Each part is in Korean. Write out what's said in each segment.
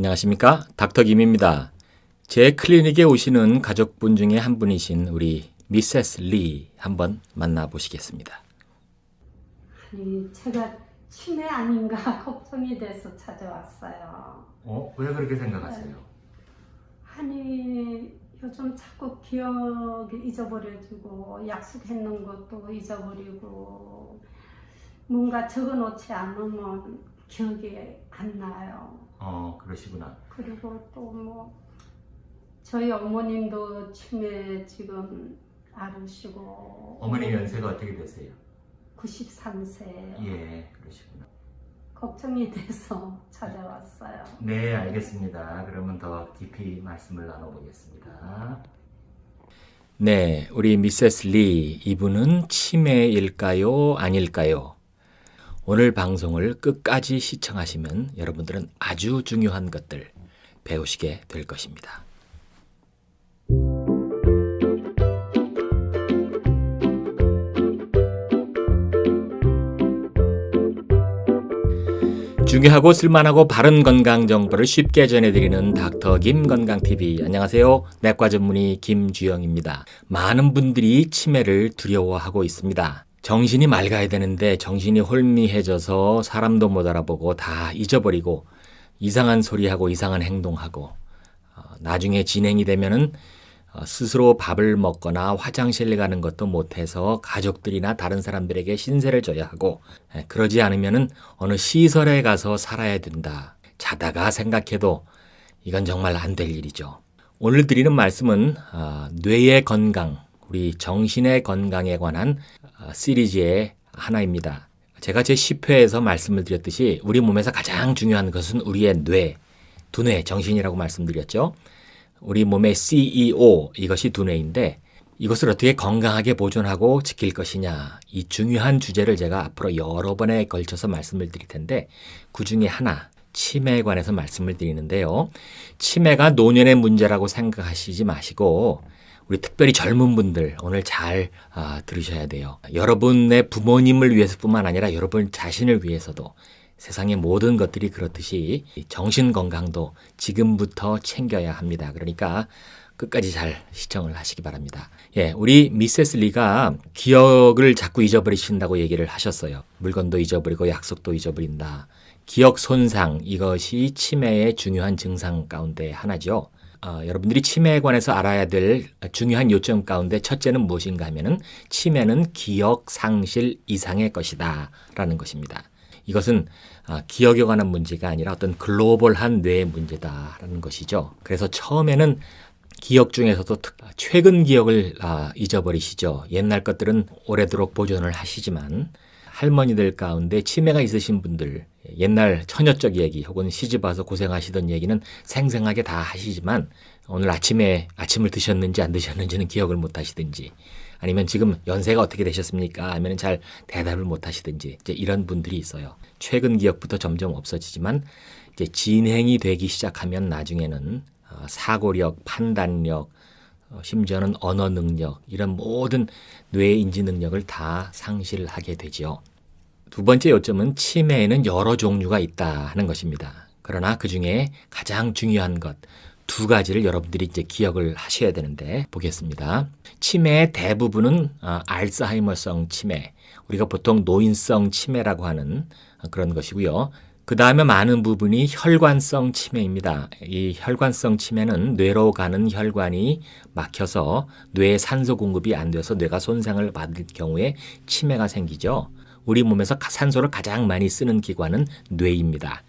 안녕하십니까? 닥터 김입니다. 제 클리닉에 오시는 가족분 중에 한 분이신 우리 미세스 리 한번 만나보시겠습니다. 아니, 제가 치매 아닌가 걱정이 돼서 찾아왔어요. 어? 왜 그렇게 생각하세요? 아니, 요즘 자꾸 기억이 잊어버려지고, 약속했는 것도 잊어버리고, 뭔가 적어 놓지 않으면 기억이 안 나요. 어, 그러시구나. 그리고 또 뭐, 저희 어머님도 치매 지금 앓으시고, 어머님 연세가 어떻게 되세요? 93세. 예, 그러시구나. 걱정이 돼서 찾아왔어요. 네, 알겠습니다. 그러면 더 깊이 말씀을 나눠보겠습니다. 네, 우리 미세스 리 이분은 치매일까요? 아닐까요? 오늘 방송을 끝까지 시청하시면 여러분들은 아주 중요한 것들 배우시게 될 것입니다. 중요하고 쓸만하고 바른 건강 정보를 쉽게 전해드리는 닥터 김 건강 TV. 안녕하세요. 내과 전문의 김주영입니다. 많은 분들이 치매를 두려워하고 있습니다. 정신이 맑아야 되는데 정신이 혼미해져서 사람도 못 알아보고 다 잊어버리고 이상한 소리하고 이상한 행동하고 어, 나중에 진행이 되면은 어, 스스로 밥을 먹거나 화장실 가는 것도 못해서 가족들이나 다른 사람들에게 신세를 져야 하고 에, 그러지 않으면은 어느 시설에 가서 살아야 된다. 자다가 생각해도 이건 정말 안 될 일이죠. 오늘 드리는 말씀은 아, 뇌의 건강, 우리 정신의 건강에 관한 아, 시리즈의 하나입니다. 제가 제 10회에서 말씀을 드렸듯이 우리 몸에서 가장 중요한 것은 우리의 뇌, 두뇌, 정신이라고 말씀드렸죠. 우리 몸의 CEO 이것이 두뇌인데 이것을 어떻게 건강하게 보존하고 지킬 것이냐 이 중요한 주제를 제가 앞으로 여러 번에 걸쳐서 말씀을 드릴 텐데 그 중에 하나 치매에 관해서 말씀을 드리는데요. 치매가 노년의 문제라고 생각하시지 마시고 우리 특별히 젊은 분들 오늘 잘 아, 들으셔야 돼요. 여러분의 부모님을 위해서뿐만 아니라 여러분 자신을 위해서도 세상의 모든 것들이 그렇듯이 정신 건강도 지금부터 챙겨야 합니다. 그러니까 끝까지 잘 시청을 하시기 바랍니다. 예, 우리 미세스 리가 기억을 자꾸 잊어버리신다고 얘기를 하셨어요. 물건도 잊어버리고 약속도 잊어버린다. 기억 손상 이것이 치매의 중요한 증상 가운데 하나죠. 어, 여러분들이 치매에 관해서 알아야 될 중요한 요점 가운데 첫째는 무엇인가 하면은 치매는 기억 상실 이상의 것이다라는 것입니다. 이것은 아, 기억에 관한 문제가 아니라 어떤 글로벌한 뇌의 문제다라는 것이죠. 그래서 처음에는 기억 중에서도 특, 최근 기억을 아, 잊어버리시죠. 옛날 것들은 오래도록 보존을 하시지만 할머니들 가운데 치매가 있으신 분들 옛날 처녀적 얘기 혹은 시집 와서 고생하시던 얘기는 생생하게 다 하시지만 오늘 아침에 아침을 드셨는지 안 드셨는지는 기억을 못 하시든지 아니면 지금 연세가 어떻게 되셨습니까? 하면 잘 대답을 못 하시든지 이제 이런 분들이 있어요. 최근 기억부터 점점 없어지지만 이제 진행이 되기 시작하면 나중에는 어, 사고력, 판단력, 어, 심지어는 언어 능력 이런 모든 뇌 인지 능력을 다 상실하게 되지요. 두 번째 요점은 치매에는 여러 종류가 있다 하는 것입니다. 그러나 그 중에 가장 중요한 것 두 가지를 여러분들이 이제 기억을 하셔야 되는데 보겠습니다. 치매의 대부분은 아, 알츠하이머성 치매, 우리가 보통 노인성 치매라고 하는 그런 것이고요. 그 다음에 많은 부분이 혈관성 치매입니다. 이 혈관성 치매는 뇌로 가는 혈관이 막혀서 뇌에 산소 공급이 안 돼서 뇌가 손상을 받을 경우에 치매가 생기죠. 우리 몸에서 가- 산소를 가장 많이 쓰는 기관은 뇌입니다.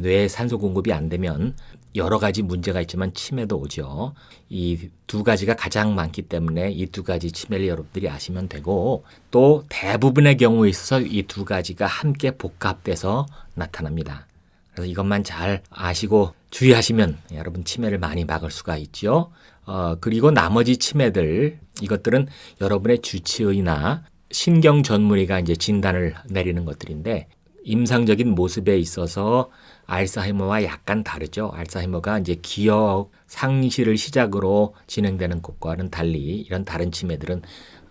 뇌에 산소 공급이 안 되면 여러 가지 문제가 있지만 치매도 오죠. 이 두 가지가 가장 많기 때문에 이 두 가지 치매를 여러분들이 아시면 되고 또 대부분의 경우에 있어서 이 두 가지가 함께 복합돼서 나타납니다. 그래서 이것만 잘 아시고 주의하시면 여러분 치매를 많이 막을 수가 있죠. 어, 그리고 나머지 치매들 이것들은 여러분의 주치의나 신경 전문의가 이제 진단을 내리는 것들인데 임상적인 모습에 있어서 알츠하이머와 약간 다르죠. 알츠하이머가 이제 기억 상실을 시작으로 진행되는 것과는 달리 이런 다른 치매들은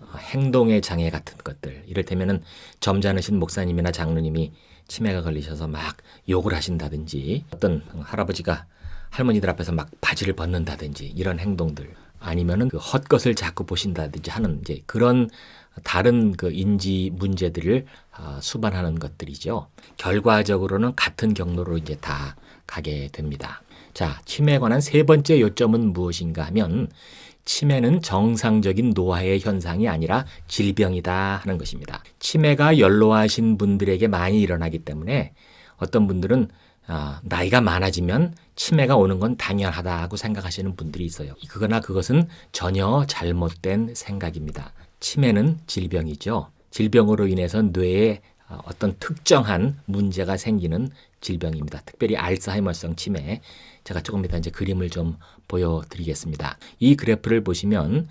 어, 행동의 장애 같은 것들 이를테면은 점잖으신 목사님이나 장로님이 치매가 걸리셔서 막 욕을 하신다든지 어떤 할아버지가 할머니들 앞에서 막 바지를 벗는다든지 이런 행동들 아니면은 그 헛것을 자꾸 보신다든지 하는 이제 그런 다른 그 인지 문제들을 아, 수반하는 것들이죠. 결과적으로는 같은 경로로 이제 다 가게 됩니다. 자, 치매에 관한 세 번째 요점은 무엇인가 하면 치매는 정상적인 노화의 현상이 아니라 질병이다 하는 것입니다. 치매가 연로하신 분들에게 많이 일어나기 때문에 어떤 분들은 아, 나이가 많아지면 치매가 오는 건 당연하다고 생각하시는 분들이 있어요. 그러나 그것은 전혀 잘못된 생각입니다. 치매는 질병이죠. 질병으로 인해서 뇌에 아, 어떤 특정한 문제가 생기는 질병입니다. 특별히 알츠하이머성 치매. 제가 조금 이따 이제 그림을 좀 보여드리겠습니다. 이 그래프를 보시면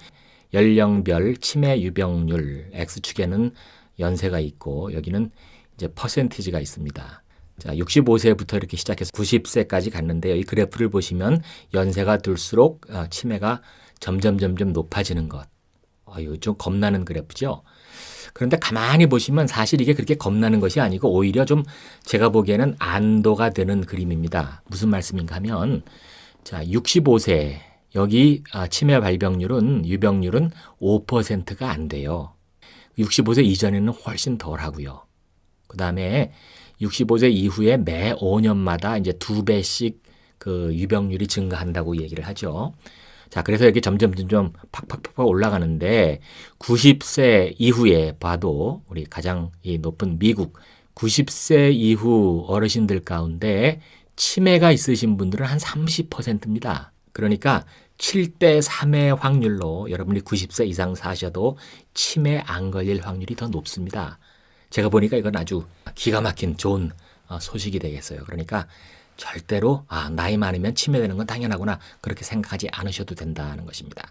연령별 치매 유병률 X축에는 연세가 있고 여기는 이제 퍼센티지가 있습니다. 자, 65세부터 이렇게 시작해서 90세까지 갔는데요. 이 그래프를 보시면 연세가 들수록 어, 치매가 점점 점점 높아지는 것. 아, 이거 좀 겁나는 그래프죠. 그런데 가만히 보시면 사실 이게 그렇게 겁나는 것이 아니고 오히려 좀 제가 보기에는 안도가 되는 그림입니다. 무슨 말씀인가 하면 자, 65세 여기 아, 치매 발병률은 유병률은 5%가 안 돼요. 65세 이전에는 훨씬 덜 하고요. 그다음에 65세 이후에 매 5년마다 이제 두 배씩 그 유병률이 증가한다고 얘기를 하죠. 자, 그래서 이렇게 점점 점점 팍팍팍팍 올라가는데 90세 이후에 봐도 우리 가장 이 높은 미국 90세 이후 어르신들 가운데 치매가 있으신 분들은 한 30%입니다. 그러니까 7대 3의 확률로 여러분이 90세 이상 사셔도 치매 안 걸릴 확률이 더 높습니다. 제가 보니까 이건 아주 기가 막힌 좋은 어, 소식이 되겠어요. 그러니까 절대로 아, 나이 많으면 치매되는 건 당연하구나 그렇게 생각하지 않으셔도 된다는 것입니다.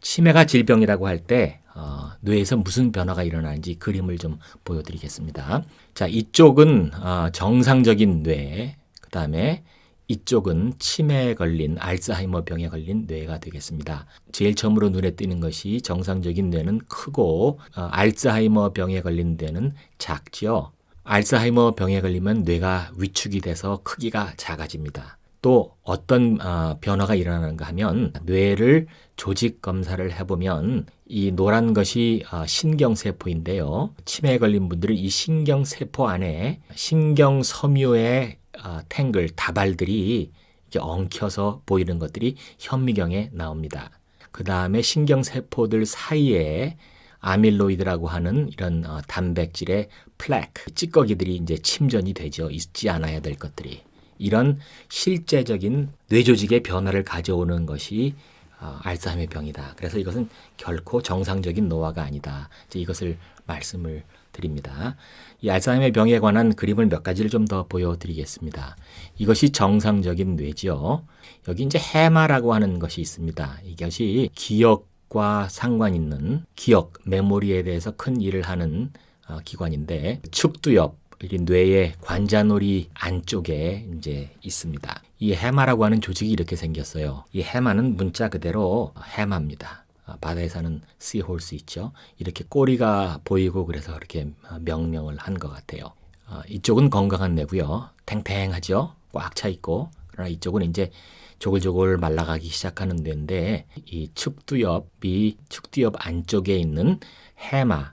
치매가 질병이라고 할때 어, 뇌에서 무슨 변화가 일어나는지 그림을 좀 보여드리겠습니다. 자, 이쪽은 어, 정상적인 뇌, 그 다음에 이쪽은 치매에 걸린 알츠하이머 병에 걸린 뇌가 되겠습니다. 제일 처음으로 눈에 띄는 것이 정상적인 뇌는 크고 어, 알츠하이머 병에 걸린 뇌는 작지요. 알츠하이머 병에 걸리면 뇌가 위축이 돼서 크기가 작아집니다. 또 어떤 어, 변화가 일어나는가 하면 뇌를 조직 검사를 해보면 이 노란 것이 어, 신경세포인데요. 치매에 걸린 분들은 이 신경세포 안에 신경섬유의 어, 탱글, 다발들이 이렇게 엉켜서 보이는 것들이 현미경에 나옵니다. 그 다음에 신경세포들 사이에 아밀로이드라고 하는 이런 어, 단백질의 플래크, 찌꺼기들이 이제 침전이 되죠. 있지 않아야 될 것들이. 이런 실제적인 뇌조직의 변화를 가져오는 것이 어, 알츠하이머 병이다. 그래서 이것은 결코 정상적인 노화가 아니다. 이것을 말씀을 드립니다. 이 알츠하이머 병에 관한 그림을 몇 가지를 좀 더 보여드리겠습니다. 이것이 정상적인 뇌지요. 여기 이제 해마라고 하는 것이 있습니다. 이것이 기억 과 상관 있는 기억, 메모리에 대해서 큰 일을 하는 어, 기관인데 측두엽, 이 뇌의 관자놀이 안쪽에 이제 있습니다. 이 해마라고 하는 조직이 이렇게 생겼어요. 이 해마는 문자 그대로 해마입니다. 아, 바다에 사는 씨홀스 있죠. 이렇게 꼬리가 보이고 그래서 그렇게 명명을 한 것 같아요. 아, 이쪽은 건강한 뇌고요. 탱탱하죠. 꽉 차 있고. 그러나 이쪽은 이제 조글조글 말라가기 시작하는 뇌인데 이 측두엽이 측두엽 안쪽에 있는 해마 아,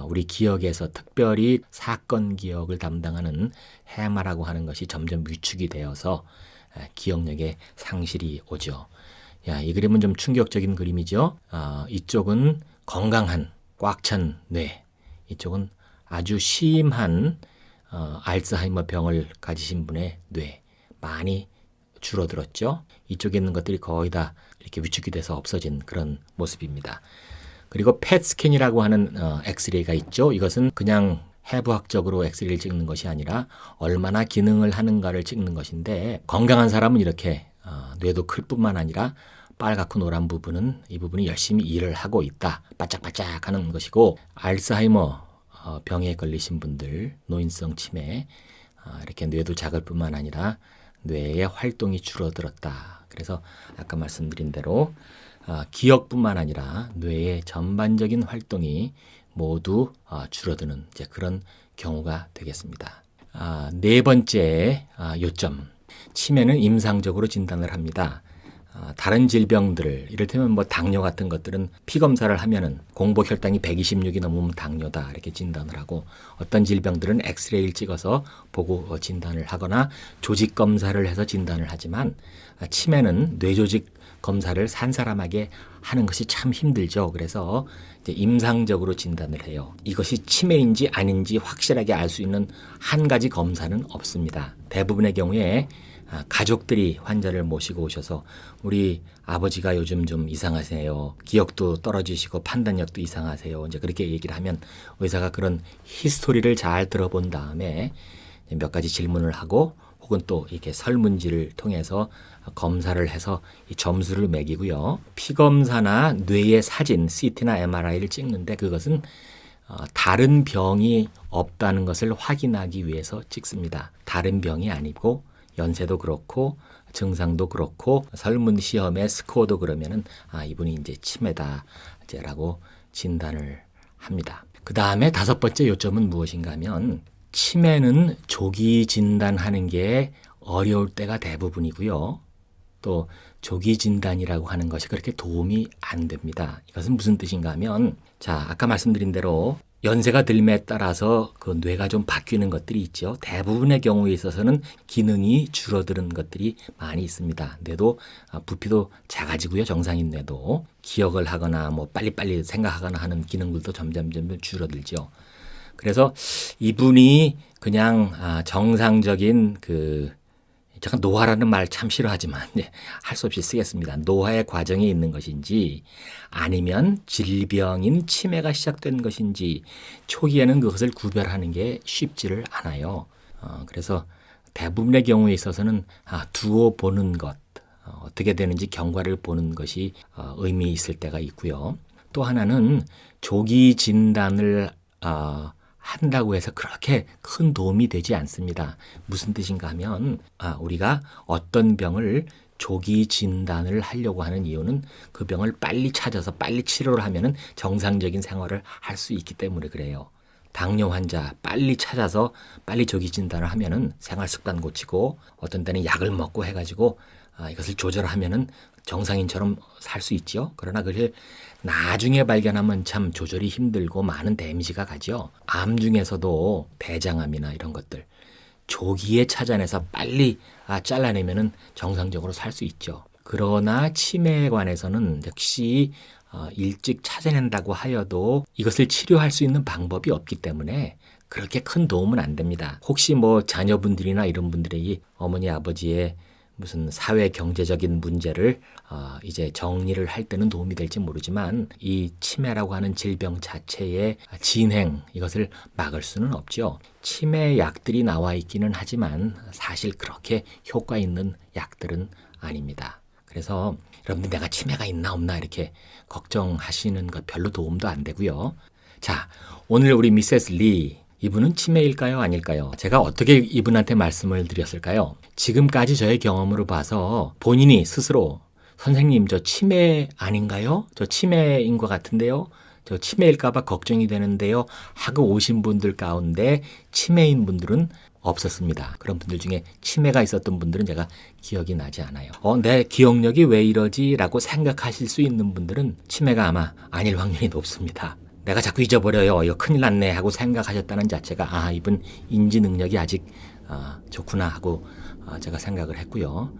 우리 기억에서 특별히 사건 기억을 담당하는 해마라고 하는 것이 점점 위축이 되어서 에, 기억력에 상실이 오죠. 야, 이 그림은 좀 충격적인 그림이죠. 아, 이쪽은 건강한 꽉 찬 뇌, 이쪽은 아주 심한 어, 알츠하이머 병을 가지신 분의 뇌 많이 줄어들었죠. 이쪽에 있는 것들이 거의 다 이렇게 위축이 돼서 없어진 그런 모습입니다. 그리고 펫 스캔이라고 하는 어, 엑스레이가 있죠. 이것은 그냥 해부학적으로 엑스레이를 찍는 것이 아니라 얼마나 기능을 하는가를 찍는 것인데 건강한 사람은 이렇게 어, 뇌도 클 뿐만 아니라 빨갛고 노란 부분은 이 부분이 열심히 일을 하고 있다. 바짝바짝 하는 것이고 알츠하이머 어, 병에 걸리신 분들 노인성 치매 어, 이렇게 뇌도 작을 뿐만 아니라 뇌의 활동이 줄어들었다. 그래서 아까 말씀드린 대로 아, 기억뿐만 아니라 뇌의 전반적인 활동이 모두 아, 줄어드는 이제 그런 경우가 되겠습니다. 아, 네 번째 아, 요점. 치매는 임상적으로 진단을 합니다. 아, 다른 질병들, 이를테면 뭐 당뇨 같은 것들은 피 검사를 하면은 공복 혈당이 126이 넘으면 당뇨다 이렇게 진단을 하고 어떤 질병들은 엑스레이를 찍어서 보고 어, 진단을 하거나 조직 검사를 해서 진단을 하지만 아, 치매는 뇌조직 검사를 산 사람에게 하는 것이 참 힘들죠. 그래서 이제 임상적으로 진단을 해요. 이것이 치매인지 아닌지 확실하게 알 수 있는 한 가지 검사는 없습니다. 대부분의 경우에 아, 가족들이 환자를 모시고 오셔서 우리 아버지가 요즘 좀 이상하세요. 기억도 떨어지시고 판단력도 이상하세요. 이제 그렇게 얘기를 하면 의사가 그런 히스토리를 잘 들어본 다음에 몇 가지 질문을 하고 혹은 또 이렇게 설문지를 통해서 검사를 해서 이 점수를 매기고요. 피 검사나 뇌의 사진, CT나 MRI를 찍는데 그것은 어, 다른 병이 없다는 것을 확인하기 위해서 찍습니다. 다른 병이 아니고 연세도 그렇고 증상도 그렇고 설문 시험의 스코어도 그러면은 아 이분이 이제 치매다 이제라고 진단을 합니다. 그 다음에 다섯 번째 요점은 무엇인가 하면 치매는 조기 진단하는 게 어려울 때가 대부분이고요. 또 조기 진단이라고 하는 것이 그렇게 도움이 안 됩니다. 이것은 무슨 뜻인가 하면 자, 아까 말씀드린 대로 연세가 들매에 따라서 그 뇌가 좀 바뀌는 것들이 있죠. 대부분의 경우에 있어서는 기능이 줄어드는 것들이 많이 있습니다. 뇌도 아, 부피도 작아지고요. 정상인 뇌도 기억을 하거나 뭐 빨리빨리 생각하거나 하는 기능들도 점점 점점 줄어들죠. 그래서 이분이 그냥 아, 정상적인 그 잠깐 노화라는 말참 싫어하지만 할수 없이 쓰겠습니다. 노화의 과정에 있는 것인지 아니면 질병인 치매가 시작된 것인지 초기에는 그것을 구별하는 게 쉽지를 않아요. 어, 그래서 대부분의 경우에 있어서는 아, 두어 보는 것 어, 어떻게 되는지 경과를 보는 것이 어, 의미 있을 때가 있고요. 또 하나는 조기 진단을 어, 한다고 해서 그렇게 큰 도움이 되지 않습니다. 무슨 뜻인가 하면 아, 우리가 어떤 병을 조기 진단을 하려고 하는 이유는 그 병을 빨리 찾아서 빨리 치료를 하면은 정상적인 생활을 할 수 있기 때문에 그래요. 당뇨 환자 빨리 찾아서 빨리 조기 진단을 하면은 생활 습관 고치고 어떤 때는 약을 먹고 해가지고 아, 이것을 조절하면은 정상인처럼 살 수 있죠. 그러나 그걸 나중에 발견하면 참 조절이 힘들고 많은 데미지가 가죠. 암 중에서도 대장암이나 이런 것들 조기에 찾아내서 빨리 아, 잘라내면은 정상적으로 살 수 있죠. 그러나 치매에 관해서는 역시 어, 일찍 찾아낸다고 하여도 이것을 치료할 수 있는 방법이 없기 때문에 그렇게 큰 도움은 안 됩니다. 혹시 뭐 자녀분들이나 이런 분들이 어머니 아버지의 무슨 사회 경제적인 문제를 어, 이제 정리를 할 때는 도움이 될지 모르지만 이 치매라고 하는 질병 자체의 진행 이것을 막을 수는 없죠. 치매 약들이 나와 있기는 하지만 사실 그렇게 효과 있는 약들은 아닙니다. 그래서 여러분들 내가 치매가 있나 없나 이렇게 걱정하시는 것 별로 도움도 안 되고요. 자, 오늘 우리 미세스 리 이분은 치매일까요? 아닐까요? 제가 어떻게 이분한테 말씀을 드렸을까요? 지금까지 저의 경험으로 봐서 본인이 스스로 선생님 저 치매 아닌가요? 저 치매인 것 같은데요? 저 치매일까봐 걱정이 되는데요. 하고 오신 분들 가운데 치매인 분들은 없었습니다. 그런 분들 중에 치매가 있었던 분들은 제가 기억이 나지 않아요. 어, 내 기억력이 왜 이러지? 라고 생각하실 수 있는 분들은 치매가 아마 아닐 확률이 높습니다. 내가 자꾸 잊어버려요. 이거 큰일 났네 하고 생각하셨다는 자체가 아 이분 인지 능력이 아직 아, 좋구나 하고 아, 제가 생각을 했고요.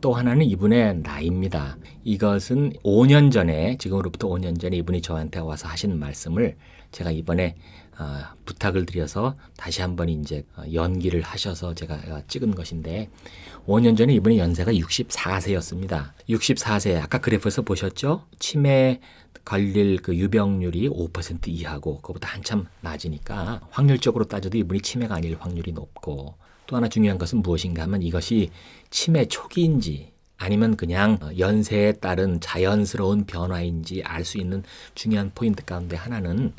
또 하나는 이분의 나이입니다. 이것은 5년 전에 지금으로부터 5년 전에 이분이 저한테 와서 하신 말씀을 제가 이번에 아, 부탁을 드려서 다시 한번 이제 어, 연기를 하셔서 제가 어, 찍은 것인데 5년 전에 이분의 연세가 64세였습니다. 64세 아까 그래프에서 보셨죠? 치매 걸릴 그 유병률이 5% 이하고 그보다 한참 낮으니까 확률적으로 따져도 이분이 치매가 아닐 확률이 높고 또 하나 중요한 것은 무엇인가 하면 이것이 치매 초기인지 아니면 그냥 연세에 따른 자연스러운 변화인지 알 수 있는 중요한 포인트 가운데 하나는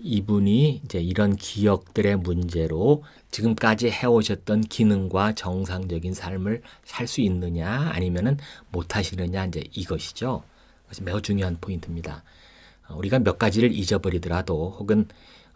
이분이 이제 이런 기억들의 문제로 지금까지 해오셨던 기능과 정상적인 삶을 살 수 있느냐 아니면은 못 하시느냐 이제 이것이죠. 그것이 매우 중요한 포인트입니다. 어, 우리가 몇 가지를 잊어버리더라도 혹은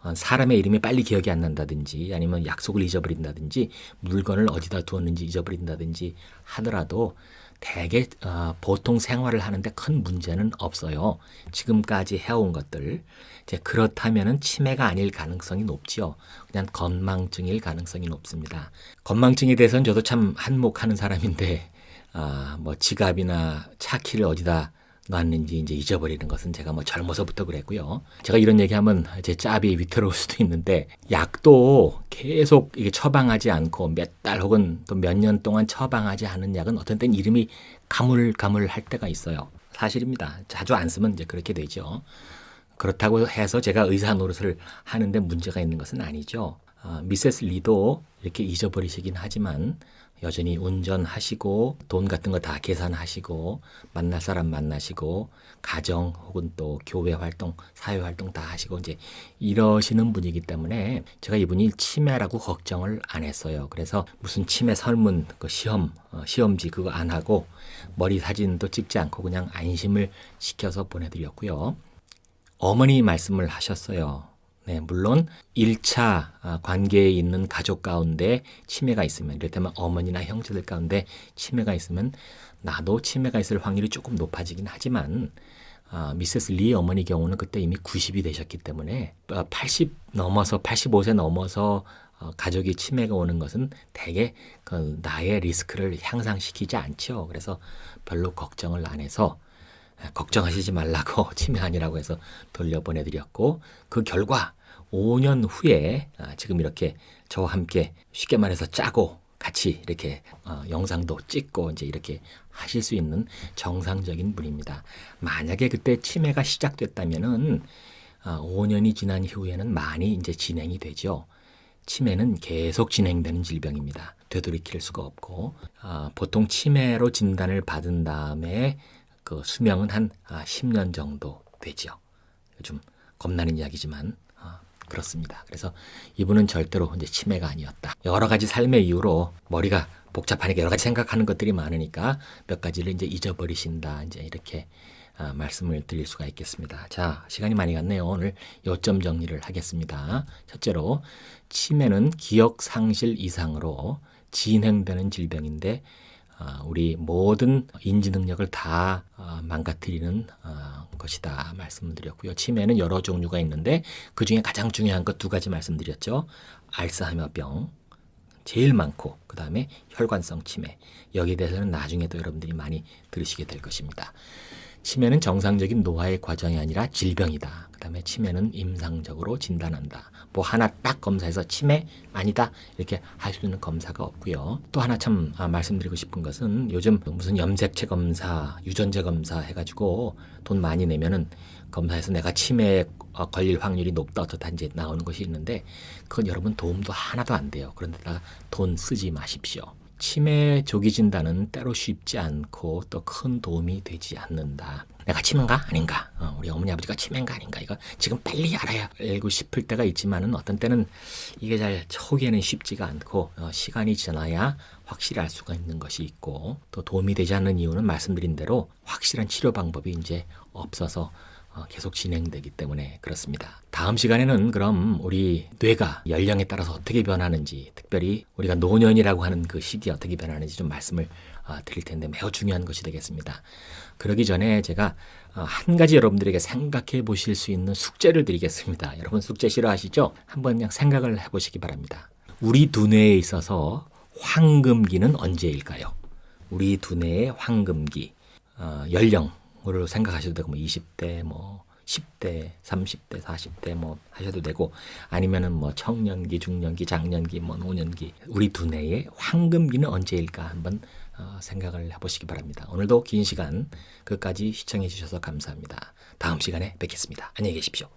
어, 사람의 이름이 빨리 기억이 안 난다든지 아니면 약속을 잊어버린다든지 물건을 어디다 두었는지 잊어버린다든지 하더라도 대개 어, 보통 생활을 하는데 큰 문제는 없어요. 지금까지 해온 것들 이제 그렇다면은 치매가 아닐 가능성이 높지요. 그냥 건망증일 가능성이 높습니다. 건망증에 대해서는 저도 참 한몫하는 사람인데 아, 뭐 지갑이나 차키를 어디다 놨는지 이제 잊어버리는 것은 제가 뭐 젊어서부터 그랬고요. 제가 이런 얘기하면 제 짭이 위태로울 수도 있는데 약도 계속 이게 처방하지 않고 몇 달 혹은 또 몇 년 동안 처방하지 않은 약은 어떤 때는 이름이 가물가물할 때가 있어요. 사실입니다. 자주 안 쓰면 이제 그렇게 되죠. 그렇다고 해서 제가 의사 노릇을 하는데 문제가 있는 것은 아니죠. 아, 미세스 리도 이렇게 잊어버리시긴 하지만 여전히 운전하시고 돈 같은 거 다 계산하시고 만날 사람 만나시고 가정 혹은 또 교회 활동, 사회 활동 다 하시고 이제 이러시는 분이기 때문에 제가 이분이 치매라고 걱정을 안 했어요. 그래서 무슨 치매 설문 그 시험 어, 시험지 그거 안 하고 머리 사진도 찍지 않고 그냥 안심을 시켜서 보내드렸고요. 어머니 말씀을 하셨어요. 네, 물론 1차 아, 관계에 있는 가족 가운데 치매가 있으면 이를테면 어머니나 형제들 가운데 치매가 있으면 나도 치매가 있을 확률이 조금 높아지긴 하지만 아, 미세스 리 어머니 경우는 그때 이미 90이 되셨기 때문에 80 넘어서 85세 넘어서 어, 가족이 치매가 오는 것은 대개 그 나의 리스크를 향상시키지 않죠. 그래서 별로 걱정을 안 해서 걱정하시지 말라고 치매 아니라고 해서 돌려보내드렸고 그 결과 5년 후에 아, 지금 이렇게 저와 함께 쉽게 말해서 짜고 같이 이렇게 어, 영상도 찍고 이제 이렇게 하실 수 있는 정상적인 분입니다. 만약에 그때 치매가 시작됐다면은 아, 5년이 지난 이후에는 많이 이제 진행이 되죠. 치매는 계속 진행되는 질병입니다. 되돌이킬 수가 없고 아, 보통 치매로 진단을 받은 다음에 그 수명은 한 아, 10년 정도 되죠. 좀 겁나는 이야기지만 아, 그렇습니다. 그래서 이분은 절대로 이제 치매가 아니었다. 여러 가지 삶의 이유로 머리가 복잡하니까 여러 가지 생각하는 것들이 많으니까 몇 가지를 이제 잊어버리신다. 이제 이렇게 아, 말씀을 드릴 수가 있겠습니다. 자, 시간이 많이 갔네요. 오늘 요점 정리를 하겠습니다. 첫째로 치매는 기억 상실 이상으로 진행되는 질병인데 아, 우리 모든 인지 능력을 다 아, 망가뜨리는 아, 것이다 말씀을 드렸고요. 치매는 여러 종류가 있는데 그 중에 가장 중요한 것 두 가지 말씀드렸죠. 알츠하이머병 제일 많고 그 다음에 혈관성 치매 여기에 대해서는 나중에 또 여러분들이 많이 들으시게 될 것입니다. 치매는 정상적인 노화의 과정이 아니라 질병이다. 그 다음에 치매는 임상적으로 진단한다. 뭐 하나 딱 검사해서 치매 아니다 이렇게 할 수 있는 검사가 없고요. 또 하나 참 아, 말씀드리고 싶은 것은 요즘 무슨 염색체 검사, 유전자 검사 해가지고 돈 많이 내면은 검사해서 내가 치매에 어, 걸릴 확률이 높다 어떻다 이제 나오는 것이 있는데 그건 여러분 도움도 하나도 안 돼요. 그런데다가 돈 쓰지 마십시오. 치매 조기 진단은 때로 쉽지 않고 또 큰 도움이 되지 않는다. 내가 치매인가 아닌가? 어, 우리 어머니 아버지가 치매인가 아닌가? 이거 지금 빨리 알아야 알고 싶을 때가 있지만은 어떤 때는 이게 잘 초기에는 쉽지가 않고 어, 시간이 지나야 확실히 알 수가 있는 것이 있고 또 도움이 되지 않는 이유는 말씀드린 대로 확실한 치료 방법이 이제 없어서 어, 계속 진행되기 때문에 그렇습니다. 다음 시간에는 그럼 우리 뇌가 연령에 따라서 어떻게 변하는지, 특별히 우리가 노년이라고 하는 그 시기에 어떻게 변하는지 좀 말씀을 어, 드릴 텐데 매우 중요한 것이 되겠습니다. 그러기 전에 제가 어, 한 가지 여러분들에게 생각해 보실 수 있는 숙제를 드리겠습니다. 여러분 숙제 싫어하시죠? 한번 그냥 생각을 해 보시기 바랍니다. 우리 두뇌에 있어서 황금기는 언제일까요? 우리 두뇌의 황금기 어, 연령 으로 생각하셔도 되고 뭐 20대 뭐 10대, 30대, 40대 뭐 하셔도 되고 아니면은 뭐 청년기, 중년기, 장년기, 뭐 노년기 우리 두뇌의 황금기는 언제일까 한번 어, 생각을 해보시기 바랍니다. 오늘도 긴 시간 끝까지 시청해 주셔서 감사합니다. 다음 시간에 뵙겠습니다. 안녕히 계십시오.